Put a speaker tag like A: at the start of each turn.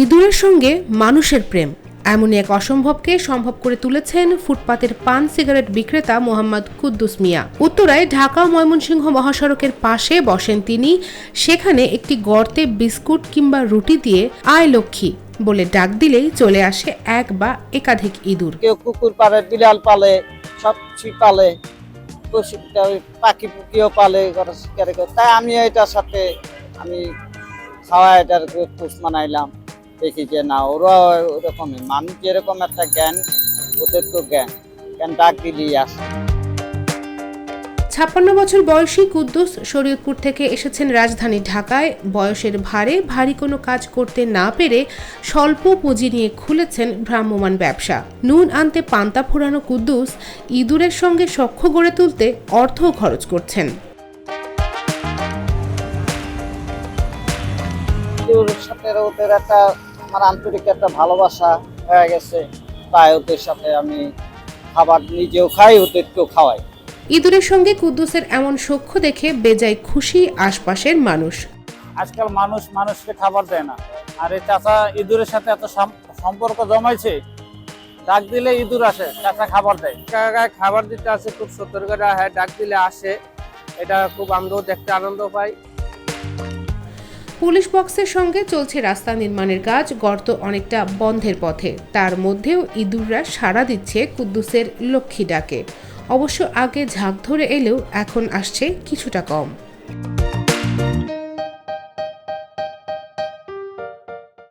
A: ইঁদুরের সঙ্গে মানুষের প্রেম। এমনই এক অসম্ভবকে সম্ভব করে তুলেছেন ফুটপাতের পান সিগারেট বিক্রেতা মোহাম্মদ কুদ্দুস মিয়া। উত্তরায় ঢাকা ময়মনসিংহ মহাসড়কের পাশে বসেন তিনি। সেখানে একটি গর্তে বিস্কুট কিংবা রুটি দিয়ে আয় লক্ষ্মী বলে ডাক দিলেই চলে আসে এক বা একাধিক ইঁদুর।
B: কেউ কুকুর পালে, বিড়াল পালে সব পালে পাখি পুকিও পালে। তাই আমি এটার সাথে আমি খাওয়া এটার মানাইলাম। দেখি যে না, ওরা ওরকমই। মানুষ যেরকম একটা জ্ঞান, ওদের তো জ্ঞান। জ্ঞান ডাক দিলেই আসে।
A: ছাপ্পান্ন বছর বয়সী কুদ্দুস শরীয়তপুর থেকে এসেছেন রাজধানী ঢাকায়। বয়সের ভারে ভারী কোনো কাজ করতে না পেরে স্বল্প পুঁজি নিয়ে খুলেছেন ভ্রাম্যমাণ ব্যবসা। নুন আনতে পান্তা ফোরানো কুদ্দুস ইঁদুরের সঙ্গে সখ্য গড়ে তুলতে অর্থও খরচ করছেন।
B: ওর সাথে ওদের একটা আমার আন্তরিক একটা ভালোবাসা হয়ে গেছে। তাই ওদের সাথে আমি খাবার নিজেও খাই ওদেরকেও খাওয়াই।
A: ইঁদুরের সঙ্গে কুদ্দুসের এমন সখ্য দেখে বেজায় খুশি আশপাশের মানুষ।
C: আজকাল মানুষ মানুষকে খাবার দেয় না। আর এই চাচা ইঁদুরের সাথে এত সাম- সম্পর্ক জমাইছে ডাক দিলে ইঁদুর আসে চাচা খাবার দেয়।
D: কাকায় খাবার দিতে আসে খুব সত্তর হ্যাঁ ডাক দিলে আসে। এটা খুব আমরাও দেখতে আনন্দ পাই।
A: পুলিশ বক্সের সঙ্গে চলছে রাস্তা নির্মাণের কাজ, গর্ত অনেকটা বন্ধের পথে। তার মধ্যেও ইঁদুররা সাড়া দিচ্ছে কুদ্দুসের লক্ষ্মী ডাকে। অবশ্য আগে ঝাঁক ধরে এলেও এখন আসছে কিছুটা কম।